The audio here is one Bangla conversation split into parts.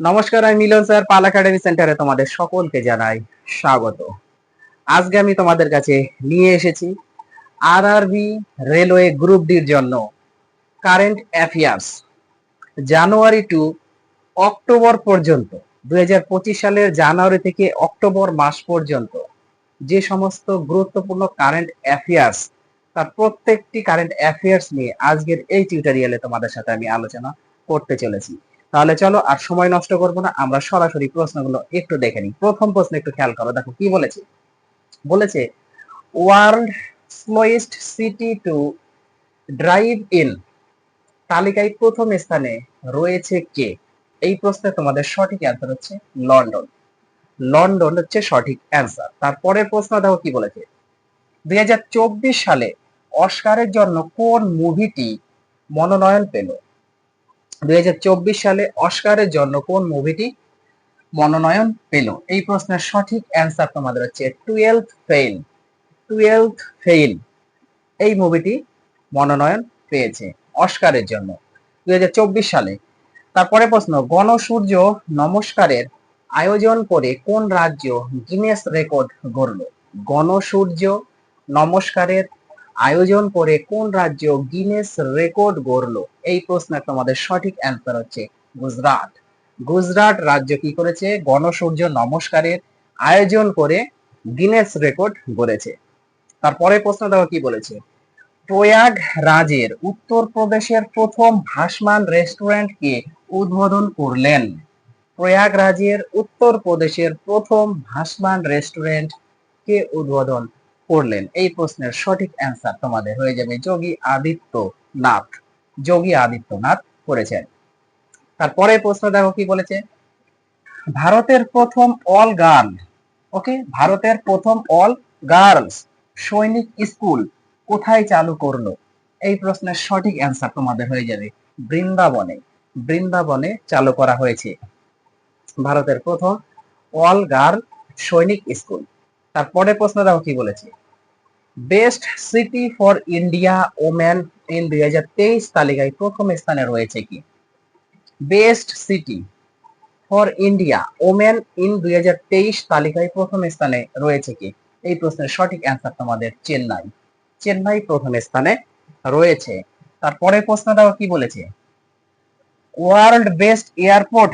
নমস্কার, আমি মিলন স্যার, পাল একাডেমি সেন্টারে তোমাদের সকলকে জানাই স্বাগত। আজকে আমি তোমাদের কাছে নিয়ে এসেছি আরআরবি রেলওয়ে গ্রুপ ডির জন্য current affairs. January to October পর্যন্ত, দুই হাজার পঁচিশ সালের জানুয়ারি থেকে অক্টোবর মাস পর্যন্ত যে সমস্ত গুরুত্বপূর্ণ কারেন্ট অ্যাফেয়ার্স, তার প্রত্যেকটি কারেন্ট অ্যাফেয়ার্স নিয়ে আজকের এই টিউটোরিয়ালে তোমাদের সাথে আমি আলোচনা করতে চলেছি। তাহলে চলো আর সময় নষ্ট করব না, আমরা সরাসরি প্রশ্নগুলো একটু দেখে নিই। প্রথম প্রশ্ন একটু খেয়াল করো, দেখো কি বলেছে? বলেছে world slowest city to drive in তালিকায় প্রথম স্থানে রয়েছে কে? এই প্রশ্নে তোমাদের সঠিক অ্যান্সার হচ্ছে লন্ডন। লন্ডন হচ্ছে সঠিক অ্যান্সার তারপরের প্রশ্ন দেখো কি বলেছে, দুই হাজার চব্বিশ সালে অস্কারের জন্য কোন মুভিটি মনোনয়ন পেল? দু হাজার চব্বিশ সালে অস্কারের জন্য কোন মুভিটি মনোনয়ন পেল? এই প্রশ্নের সঠিক অ্যান্সার তোমাদের হচ্ছে টুয়েলভ ফেইল টুয়েলভ ফেইল এই মুভিটি মনোনয়ন পেয়েছে অস্কারের জন্য দুই হাজার চব্বিশ সালে। তারপরে প্রশ্ন গণসূর্য নমস্কারের আয়োজন করে কোন রাজ্য গিনেস রেকর্ড গড়ল? গণসূর্য নমস্কারের আয়োজন করে কোন রাজ্য গিনেস রেকর্ড গড়ল? এই প্রশ্নের তোমাদের সঠিক অ্যান্সার হচ্ছে গুজরাট। গুজরাট রাজ্য কি করেছে? গণসূর্য নমস্কারের আয়োজন করে গিনেস রেকর্ড গড়েছে। তারপরে প্রশ্ন দেখো কি বলেছে? প্রয়াগ রাজের উত্তর প্রদেশের প্রথম ভাসমান রেস্টুরেন্টকে উদ্বোধন করলেন। প্রয়াগ রাজের উত্তর প্রদেশের প্রথম ভাসমান রেস্টুরেন্ট কে উদ্বোধন করলেন এই প্রশ্নের সঠিক অ্যান্সার তোমাদের হয়ে যাবে যোগী আদিত্যনাথ। যোগী আদিত্যনাথ করেছেন তারপরে প্রশ্ন দেখো কি বলেছে? ভারতের প্রথম অল গার্ল ওকে ভারতের প্রথম অল গার্লস সৈনিক স্কুল কোথায় চালু করল? এই প্রশ্নের সঠিক অ্যান্সার তোমাদের হয়ে যাবে বৃন্দাবনে। বৃন্দাবনে চালু করা হয়েছে। ভারতের প্রথম অল গার্ল সৈনিক স্কুল তারপরে প্রশ্ন দেখো কি বলেছে? Best city for India woman in দুই হাজার তেইশ তালিকায় প্রথম স্থানে রয়েছে কি? Best city for India women in দুই হাজার তেইশ তালিকায় প্রথম স্থানে রয়েছে কি? এই প্রশ্নের সঠিক অ্যান্সার তোমাদের চেন্নাই। চেন্নাই প্রথম স্থানে রয়েছে। তারপরে প্রশ্ন দেখো কি বলেছে? World best airport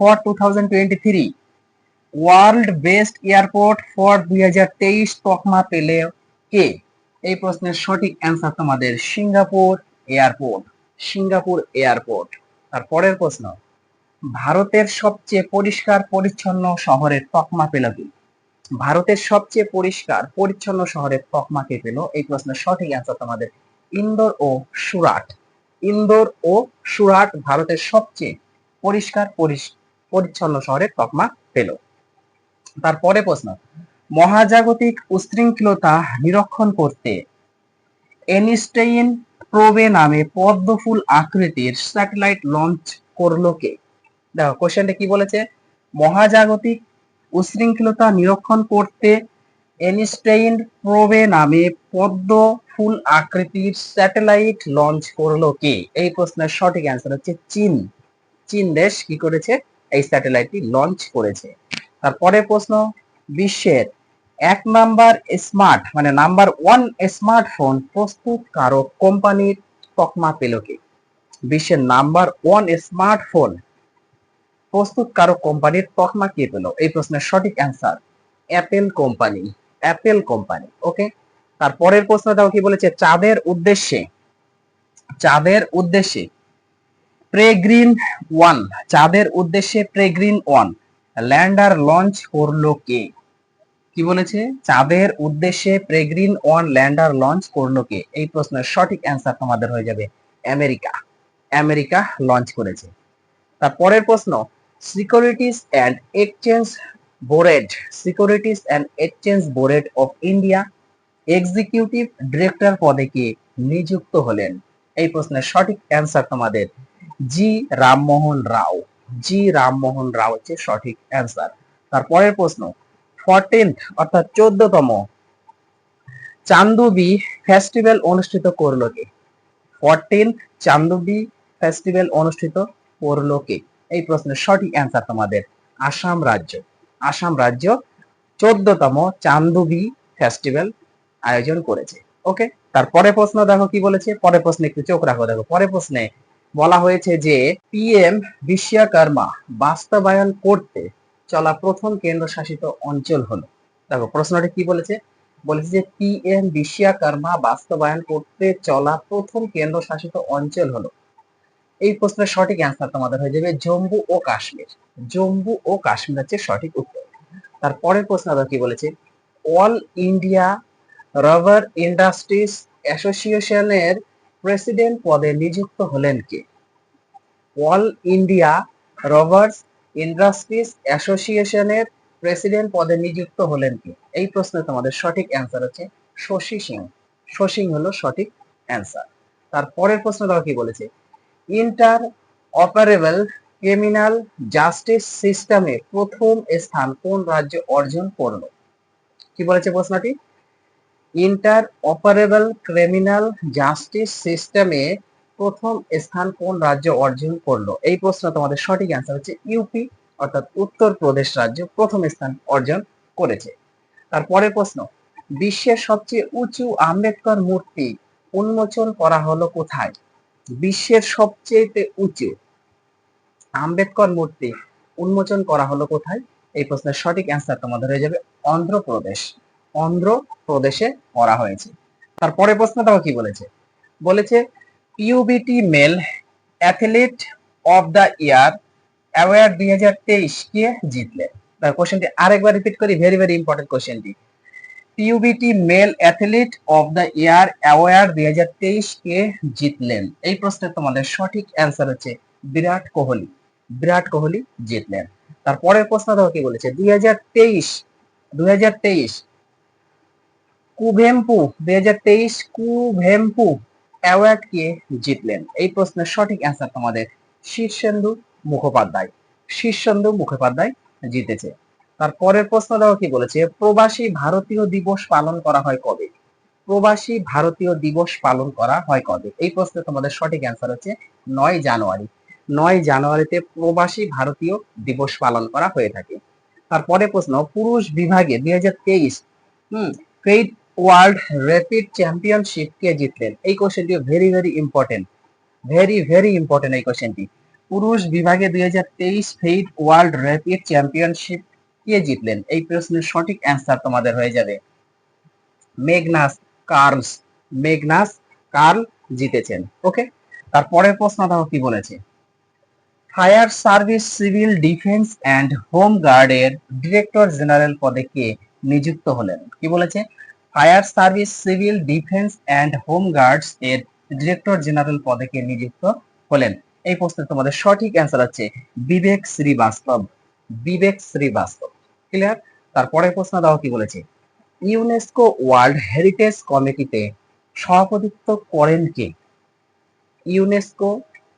for to world best airport for দুই হাজার তেইশ তকমা পেলে কে? এই প্রশ্নের সঠিক অ্যান্সার তোমাদের সিঙ্গাপুর এয়ারপোর্ট সিঙ্গাপুর এয়ারপোর্ট। তারপরের প্রশ্ন, ভারতের সবচেয়ে পরিষ্কার পরিচ্ছন্ন শহরের তকমা পেল কি? ভারতের সবচেয়ে পরিষ্কার পরিচ্ছন্ন শহরের তকমা কে পেল? এই প্রশ্নের সঠিক অ্যান্সার তোমাদের ইন্দোর ও সুরাট। ইন্দোর ও সুরাট ভারতের সবচেয়ে পরিষ্কার পরিচ্ছন্ন শহরের তকমা পেল। তারপরে প্রশ্ন মহাজাগতিক উশৃঙ্খলতা নিরীক্ষণ করতে এনিস্টেইন প্রোবে নামে পদ্ম ফুল আকৃতির স্যাটেলাইট লঞ্চ করল কে? দেখো, কোশ্চেনটা কি বলেছে? মহাজাগতিক উশৃঙ্খলতা নিরীক্ষণ করতে এনিস্টেইন প্রোবে নামে পদ্ম ফুল আকৃতির স্যাটেলাইট লঞ্চ করল কে? এই প্রশ্নের সঠিক অ্যান্সার হচ্ছে চীন। চীন দেশ কি করেছে? এই স্যাটেলাইটটি লঞ্চ করেছে। তারপরে প্রশ্ন, বিশ্বের এক নাম্বার স্মার্ট মানে নাম্বার ওয়ান স্মার্টফোন প্রস্তুতকারক কোম্পানির তকমা পেল কে? বিশ্বের নাম্বার ওয়ান স্মার্টফোন প্রস্তুতকারক কোম্পানির তকমা কে পেল? এই প্রশ্নের সঠিক answer Apple company Apple company okay তারপরের প্রশ্ন দাও কি বলেছে, চাঁদের উদ্দেশ্যে চাঁদের উদ্দেশ্যে প্রেগ্রিন ওয়ান চাঁদের উদ্দেশ্যে প্রেগ্রিন ওয়ান ল্যান্ডার লঞ্চ করল কে? কি বলেছে? চাঁদের উদ্দেশ্যে প্রেগ্রিন ওয়ান ল্যান্ডার লঞ্চ করল কে? এই প্রশ্নের সঠিক অ্যান্সার তোমাদের হয়ে যাবে আমেরিকা। আমেরিকা লঞ্চ করেছে। তারপরের প্রশ্ন securities and exchange board securities and exchange board of India executive director পদে কে নিযুক্ত হলেন? এই প্রশ্নের সঠিক অ্যান্সার তোমাদের জি রামমোহন রাও। জি রামমোহন রাও হচ্ছে সঠিক অ্যান্সার তারপরের প্রশ্ন ফোরটিন্থ অর্থাৎ চোদ্দতম। চান্দুবি ফেস্টিভ্যাল অনুষ্ঠিত করল কে? ফোরটিন্থ চান্দুবি ফেস্টিভ্যাল অনুষ্ঠিত করল কে? এই প্রশ্নের সঠিক অ্যান্সার তোমাদের আসাম রাজ্য। আসাম রাজ্য চোদ্দতম চান্দুবি ফেস্টিভ্যাল আয়োজন করেছে। ওকে তারপরে প্রশ্ন দেখো কি বলেছে? পরে প্রশ্নে একটু চোখ রাখো, দেখো। পরের প্রশ্নে বলা হয়েছে যে পিএম বিশ্বকর্মা বাস্তবায়ন করতে চলা প্রথম কেন্দ্রশাসিত অঞ্চল হলো। দেখো, প্রশ্নটি কি বলেছে? বলেছে যে পিএম বিশ্বকর্মা বাস্তবায়ন করতে চলা প্রথম কেন্দ্রশাসিত অঞ্চল হলো। এই প্রশ্নের সঠিক অ্যান্সার তোমাদের হয়ে যাবে জম্মু ও কাশ্মীর। জম্মু ও কাশ্মীর হচ্ছে সঠিক উত্তর। তারপরের প্রশ্ন আবার কি বলেছে? অল ইন্ডিয়া রাবার ইন্ডাস্ট্রিজ অ্যাসোসিয়েশনের প্রেসিডেন্ট পদে নিযুক্ত হলেন কে? অল ইন্ডিয়া রবার্স ইন্ডাস্ট্রিজ অ্যাসোসিয়েশনের প্রেসিডেন্ট পদে নিযুক্ত হলেন কে? এই প্রশ্নে তোমাদের সঠিক অ্যান্সার হচ্ছে শশী সিং। শশী হলো সঠিক অ্যান্সার। তারপরের প্রশ্ন দেখো কি বলেছে? ইন্টার অপারেবল ক্রিমিনাল জাস্টিস সিস্টেমে প্রথম স্থান কোন রাজ্য অর্জন করল? কি বলেছে প্রশ্নটি? ইন্টার অপারেবল ক্রিমিনাল জাস্টিস সিস্টেমে প্রথম স্থান কোন রাজ্য অর্জন করল? এই প্রশ্ন তোমাদের সঠিক অ্যান্সার হচ্ছে ইউপি অর্থাৎ উত্তরপ্রদেশ রাজ্য প্রথম স্থান অর্জন করেছে। তারপরের প্রশ্ন, বিশ্বের সবচেয়ে উঁচু আম্বেদকর মূর্তি উন্মোচন করা হলো কোথায়? বিশ্বের সবচেয়ে উঁচু আম্বেদকর মূর্তি উন্মোচন করা হলো কোথায়? এই প্রশ্নের সঠিক অ্যান্সার তোমাদের হয়ে যাবে অন্ধ্রপ্রদেশ। অন্ধ্রপ্রদেশে করা হয়েছে। তারপরে প্রশ্নটাও কি বলেছে? বলেছে Pubity male athlete of the year award দুই হাজার তেইশ কে জিতলেন? কোশ্চেনটি আরেকবার রিপিট করি ভেরি ভেরি ইম্পর্টেন্ট কোশ্চেনটি Pubity male athlete of the year award দুই হাজার তেইশ কে জিতলেন? এই প্রশ্নের তোমাদের সঠিক অ্যান্সার হচ্ছে বিরাট কোহলি। বিরাট কোহলি জিতলেন। তারপরের প্রশ্ন দেখো কি বলেছে? দুই হাজার তেইশ, দুই হাজার তেইশ, কুভেম্পু, দুই হাজার তেইশ, কুভেম্পু। অ্যাওয়ার্ড কে জিতলেন। এই প্রশ্নের সঠিক অ্যান্সার তোমাদের শীর্ষেন্দু মুখোপাধ্যায়। শীর্ষেন্দু মুখোপাধ্যায় জিতেছে। তারপরের প্রশ্ন দেখো কি বলেছে? প্রবাসী ভারতীয় দিবস পালন করা হয় কবে? প্রবাসী ভারতীয় দিবস পালন করা হয় কবে? এই প্রশ্নে তোমাদের সঠিক অ্যান্সার হচ্ছে নয় জানুয়ারি। নয় জানুয়ারিতে প্রবাসী ভারতীয় দিবস পালন করা হয়ে থাকে। তারপরে প্রশ্ন, পুরুষ বিভাগে দুই হাজার তেইশ, hmm FIDE world rapid championship কে জিতলেন? এই কোশ্চেনটি very very important very very important এই কোশ্চেনটি পুরুষ বিভাগে দুই হাজার তেইশ ফেইড ওয়ার্ল্ড র্যাপিড চ্যাম্পিয়নশিপ কে জিতলেন? এই প্রশ্নের সঠিক অ্যান্সার তোমাদের হয়ে যাবে। মেগনাস কার্লস মেগনাস কার্ল জিতেছেন ওকে তারপরের প্রশ্ন দেখো কি বলেছে? Fire service, civil defence and home গার্ডের ডিরেক্টর জেনারেল পদে কে নিযুক্ত হলেন? কি বলেছে? Fire service, civil, defence and home guards এর ডিরেক্টর জেনারেল পদে কে নিযুক্ত হলেন? এই প্রশ্নের তোমাদের সঠিক অ্যান্সার হচ্ছে বিবেক শ্রীবাস্তব। বিবেক শ্রীবাস্তব। ক্লিয়ার তারপরের প্রশ্ন দাও কি বলেছে? ইউনেস্কো ওয়ার্ল্ড হেরিটেজ কমিটিতে সভাপতিত্ব করেন কে? ইউনেস্কো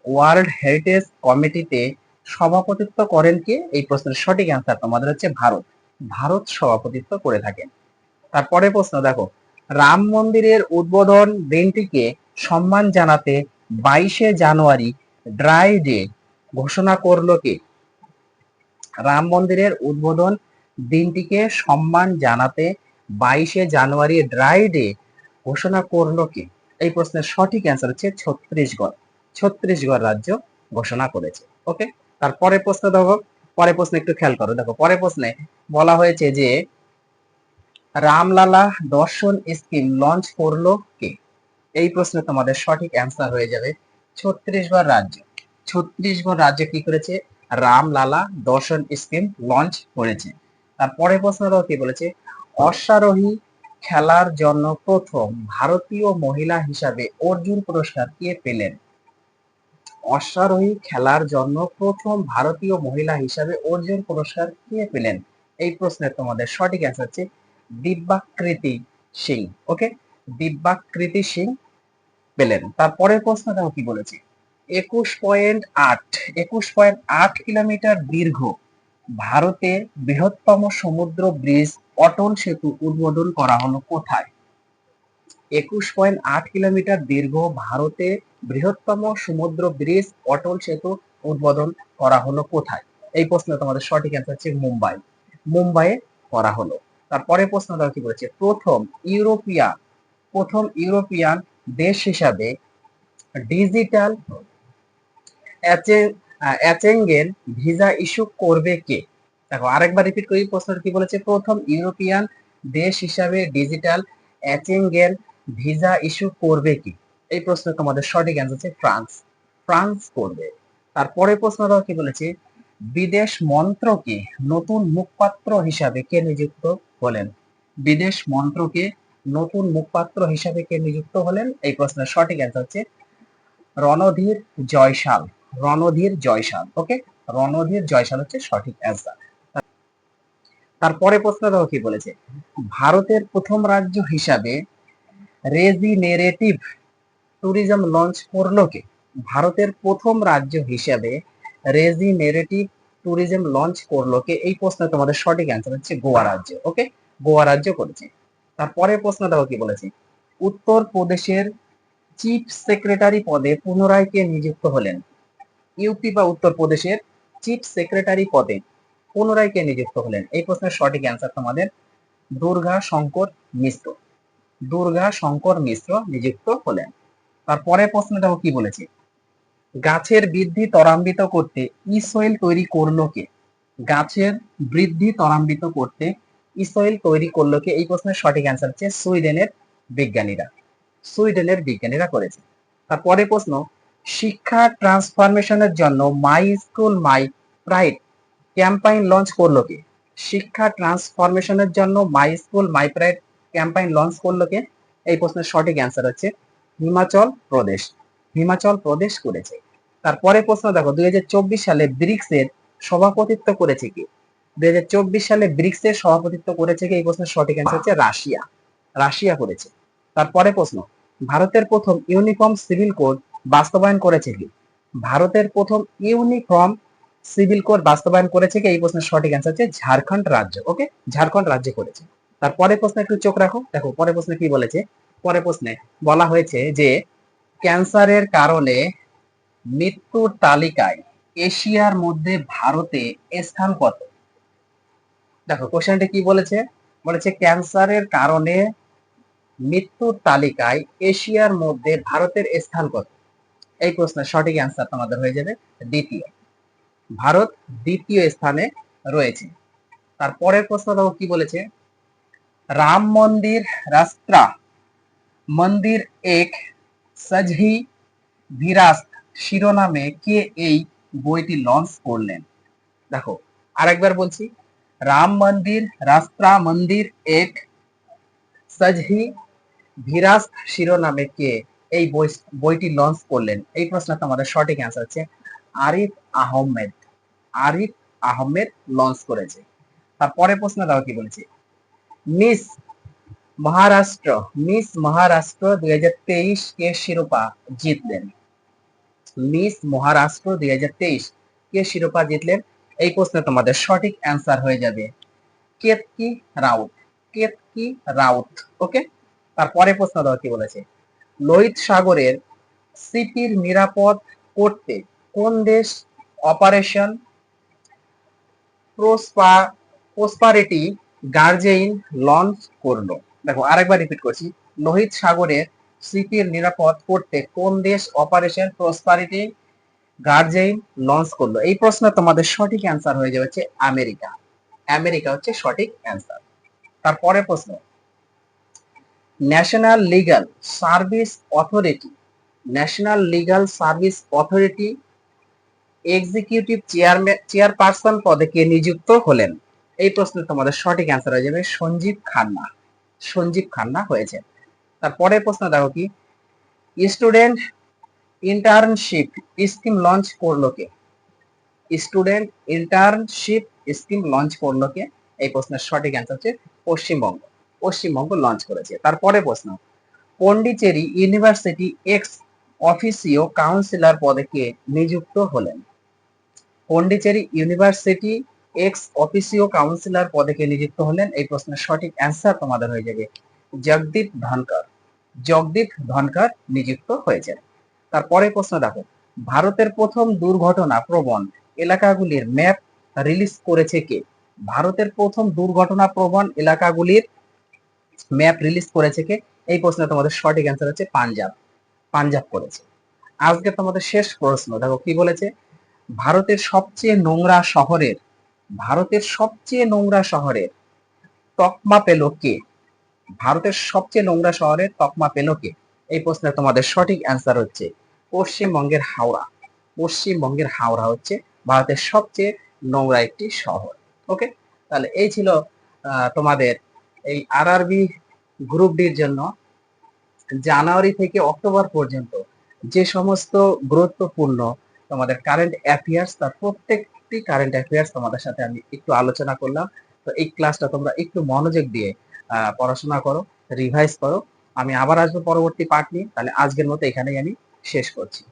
ওয়ার্ল্ড হেরিটেজ কমিটিতে সভাপতিত্ব করেন কে? এই প্রশ্নের সঠিক অ্যান্সার তোমাদের হচ্ছে ভারত। ভারত সভাপতিত্ব করে থাকেন। তারপরে প্রশ্ন, দেখো, রাম মন্দিরের উদ্বোধন দিনটিকে সম্মান জানাতে বাইশে জানুয়ারি ড্রাই ডে ঘোষণা করল কে? রাম মন্দিরের উদ্বোধন দিনটিকে সম্মান জানাতে বাইশে জানুয়ারি ড্রাই ডে ঘোষণা করল কে? এই প্রশ্নের সঠিক অ্যান্সার হচ্ছে ছত্রিশগড় ছত্রিশগড় রাজ্য ঘোষণা করেছে ওকে তারপরে প্রশ্ন দেখো পরে প্রশ্ন একটু খেয়াল করো। দেখো পরে প্রশ্নে বলা হয়েছে যে রামলালা দর্শন স্কিম লঞ্চ করল কে? এই প্রশ্নে তোমাদের সঠিক অ্যান্সার হয়ে যাবে ছত্রিশগড় রাজ্য। ছত্রিশগড় রাজ্য কি করেছে? রামলালা দর্শন স্কিম লঞ্চ করেছে। তারপরে প্রশ্ন দেখো কি বলেছে? অশ্বারোহী খেলার জন্য প্রথম ভারতীয় মহিলা হিসাবে অর্জুন পুরস্কার কে পেলেন? অশ্বারোহী খেলার জন্য প্রথম ভারতীয় মহিলা হিসাবে অর্জুন পুরস্কার কে পেলেন? এই প্রশ্নের তোমাদের সঠিক অ্যান্সার হচ্ছে দিব্যাকৃতি সিং ওকে দিব্যাকৃতি সিং পেলেন। তারপরের প্রশ্ন দেখো কি বলেছে? একুশ পয়েন্ট আট, একুশ পয়েন্ট আট কিলোমিটার দীর্ঘ ভারতের বৃহত্তম সমুদ্র ব্রিজ অটল সেতু উদ্বোধন করা হলো কোথায়? একুশ পয়েন্ট আট কিলোমিটার দীর্ঘ ভারতে বৃহত্তম সমুদ্র ব্রিজ অটল সেতু উদ্বোধন করা হলো কোথায়? এই প্রশ্ন তোমাদের সঠিক অ্যান্সার হচ্ছে মুম্বাই। মুম্বাইয়ে করা হলো। তারপরে প্রশ্ন দেওয়া কি বলেছে? প্রথম ইউরোপিয়া, প্রথম ইউরোপিয়ান দেশ হিসাবে ডিজিটাল অ্যাচেঙ্গেন ভিসা ইস্যু করবে কে? দেখো, আরেকবার রিপিট করি, প্রশ্নটা কি বলেছে? প্রথম ইউরোপিয়ান দেশ হিসাবে ডিজিটাল অ্যাচেঙ্গেন ভিসা ইস্যু করবে কি? এই প্রশ্ন তোমাদের সঠিক অ্যান্সার হচ্ছে ফ্রান্স। ফ্রান্স করবে। তারপরে প্রশ্নটা কি বলেছে? বিদেশ মন্ত্রকে নতুন মুখপাত্র হিসাবে কে নিযুক্ত? হলেন। বিদেশ মন্ত্রকে নতুন মুখপাত্র হিসাবে কে নিযুক্ত হলেন? এই প্রশ্নের সঠিক অ্যান্সার হচ্ছে রণধীর জয়সাল। রণধীর জয়সাল ওকে রণধীর জয়সাল হচ্ছে সঠিক অ্যান্সার তারপরে প্রশ্ন দেখো কি বলেছে? ভারতের প্রথম রাজ্য হিসাবে রেজিনেরেটিভ ট্যুরিজম লঞ্চ করল কে? ভারতের প্রথম রাজ্য হিসাবে রেজিনেরেটিভ ট্যুরিজম লঞ্চ করল কে, এই প্রশ্নে তোমাদের সঠিক অ্যান্সার হচ্ছে গোয়া রাজ্য ওকে গোয়া রাজ্য করেছে। তারপরে প্রশ্ন দেখো কি বলেছে? উত্তর প্রদেশের চিফ সেক্রেটারি পদে পুনরায় কে নিযুক্ত হলেন? ইউপি বা উত্তর প্রদেশের চিফ সেক্রেটারি পদে পুনরায় কে নিযুক্ত হলেন? এই প্রশ্নের সঠিক অ্যান্সার তোমাদের দুর্গা শঙ্কর মিশ্র। দুর্গা শঙ্কর মিশ্র নিযুক্ত হলেন। তারপরে প্রশ্নটা কি বলেছে? গাছের বৃদ্ধি ত্বরান্বিত করতে ইসয়েল তৈরি করল কে? গাছের বৃদ্ধি ত্বরান্বিত করতে ইসয়েল তৈরি করল কে? এই প্রশ্নের সঠিক অ্যান্সার হচ্ছে সুইডেনের বিজ্ঞানীরা। সুইডেনের বিজ্ঞানীরা করেছে। তারপরে প্রশ্ন, শিক্ষা ট্রান্সফরমেশনের জন্য my school my pride campaign launch করল কে? শিক্ষা ট্রান্সফরমেশনের জন্য my school my pride campaign launch করল কে? এই প্রশ্নের সঠিক অ্যান্সার হচ্ছে হিমাচল প্রদেশ। হিমাচল প্রদেশ করেছে। তারপরে প্রশ্ন দেখো, দুই হাজার চব্বিশ সালে ব্রিক্স এর সভাপতিত্ব করেছে কি? দুই হাজার চব্বিশ সালে ব্রিক্স এর সভাপতিত্ব করেছে কি? এই প্রশ্নের সঠিক অ্যান্সার হচ্ছে রাশিয়া। রাশিয়া করেছে। তারপরে প্রশ্ন, ভারতের প্রথম ইউনিফর্ম সিভিল কোড বাস্তবায়ন করেছে কি? ভারতের প্রথম ইউনিফর্ম সিভিল কোড বাস্তবায়ন করেছে কি? এই প্রশ্নের সঠিক অ্যান্সার হচ্ছে ঝাড়খণ্ড রাজ্য, ওকে? ঝাড়খণ্ড রাজ্য করেছে। তারপরে প্রশ্নে একটু চোখ রাখো। দেখো পরে প্রশ্নে কি বলেছে? পরে প্রশ্নে বলা হয়েছে যে, ক্যান্সারের কারণে মৃত্যুর তালিকায় এশিয়ার মধ্যে ভারতে স্থান কত? দেখো কোশ্চেনটা কি বলেছে? বলেছে ক্যান্সারের কারণে মৃত্যুর তালিকায় এশিয়ার মধ্যে ভারতের স্থান কত? এই প্রশ্নের সঠিক অ্যান্সার তোমাদের হয়ে যাবে দ্বিতীয়। ভারত দ্বিতীয় স্থানে রয়েছে। তারপরের প্রশ্ন দেখো কি বলেছে? রাম মন্দির রাস্ত্রা মন্দির এক সজহি বিরাস্ত শিরোনামে কে এই বইটি লঞ্চ করলেন? দেখো, আরেকবার বলছি, রাম মন্দির, রাস্ত্রা মন্দির, এক, সজহি, ভিরাস্ত শিরোনামে কে এই বইটি লঞ্চ করলেন? এই প্রশ্ন তোমাদের সঠিক অ্যান্সার হচ্ছে আরিফ আহমেদ। আরিফ আহমেদ লঞ্চ করেছে। তারপরে প্রশ্ন দাও, কি বলেছে? মিস মহারাষ্ট্র মিস মহারাষ্ট্র দুই হাজার তেইশ কে শিরোপা জিতলেন? মিস মহারাষ্ট্র দুই হাজার তেইশ। কে শিরোপা জিতলেন? এই প্রশ্নে তোমাদের সঠিক অ্যান্সার হয়ে যাবে। কেতকি রাউত? কেতকি রাউত? ওকে তারপরে প্রশ্ন দেওয়া কি বলেছে? লোহিত সাগরের সিপির নিরাপদ করতে কোন দেশ অপারেশন প্রসপারিটি গার্জেইন লঞ্চ করল? দেখো, আরেকবার রিপিট করছি। লোহিত সাগরের সিপির নিরাপদ করতে কোন দেশ অপারেশন প্রসপারিটি গার্জেইন লঞ্চ করল? এই প্রশ্ন তোমাদের সঠিক অ্যান্সার হয়ে যাবে হচ্ছে আমেরিকা। আমেরিকা হচ্ছে সঠিক অ্যান্সার তারপরে প্রশ্ন। National legal service authority national legal service authority executive chairman chairperson পদে কে নিযুক্ত হলেন? এই প্রশ্নে তোমাদের সঠিক অ্যান্সার হয়ে যাবে সঞ্জীব খান্না। সঞ্জীব খান্না হয়েছে তারপরের প্রশ্ন দেখো কি? স্টুডেন্ট ইন্টার্নশিপ স্কিম লঞ্চ করল কে? স্টুডেন্ট ইন্টার্নশিপ স্কিম লঞ্চ করল কে? এই প্রশ্নের সঠিক অ্যান্সার হচ্ছে পশ্চিমবঙ্গ। পশ্চিমবঙ্গ লঞ্চ করেছে। তারপরে প্রশ্ন Pondicherry university ex officio councillor পদে কে নিযুক্ত হলেন? Pondicherry university ex officio councillor পদে কে নিযুক্ত হলেন? এই প্রশ্নের সঠিক অ্যান্সার তোমাদের হয়ে যাবে জগদীপ ধনকর। জগদীপ ধনকার নিযুক্ত হয়েছেন। তারপরে প্রশ্ন দেখো, ভারতের প্রথম দুর্ঘটনা প্রবণ এলাকাগুলির ম্যাপ রিলিজ করেছে কে? ভারতের প্রথম দুর্ঘটনা প্রবণ এলাকাগুলির ম্যাপ রিলিজ করেছে কে? এই প্রশ্নে তোমাদের সঠিক অ্যান্সার হচ্ছে পাঞ্জাব। পাঞ্জাব করেছে। আজকে তোমাদের শেষ প্রশ্ন, দেখো কি বলেছে? ভারতের সবচেয়ে নোংরা শহরের, ভারতের সবচেয়ে নোংরা শহরের তকমা পেল কে? ভারতের সবচেয়ে নোংরা শহরের তকমা পেল কে? এই প্রশ্নে তোমাদের সঠিক অ্যান্সার হচ্ছে পশ্চিমবঙ্গের হাওড়া। পশ্চিমবঙ্গের হাওড়া হচ্ছে ভারতের সবচেয়ে নোংরা একটি শহর। ওকে তাহলে এই ছিল তোমাদের এই আরআরবি গ্রুপ ডির জন্য জানুয়ারি থেকে অক্টোবর পর্যন্ত যে সমস্ত গুরুত্বপূর্ণ তোমাদের কারেন্ট অ্যাফেয়ার্স তার প্রত্যেকটি কারেন্ট অ্যাফেয়ার্স তোমাদের সাথে আমি একটু আলোচনা করলাম। তো এই ক্লাসটা তোমরা একটু মনোযোগ দিয়ে পড়াশোনা করো রিভাইজ করো। আমি আবার আসব পরবর্তী পার্ট নিয়ে। তাহলে আজকের মতো এখানেই আমি শেষ করছি।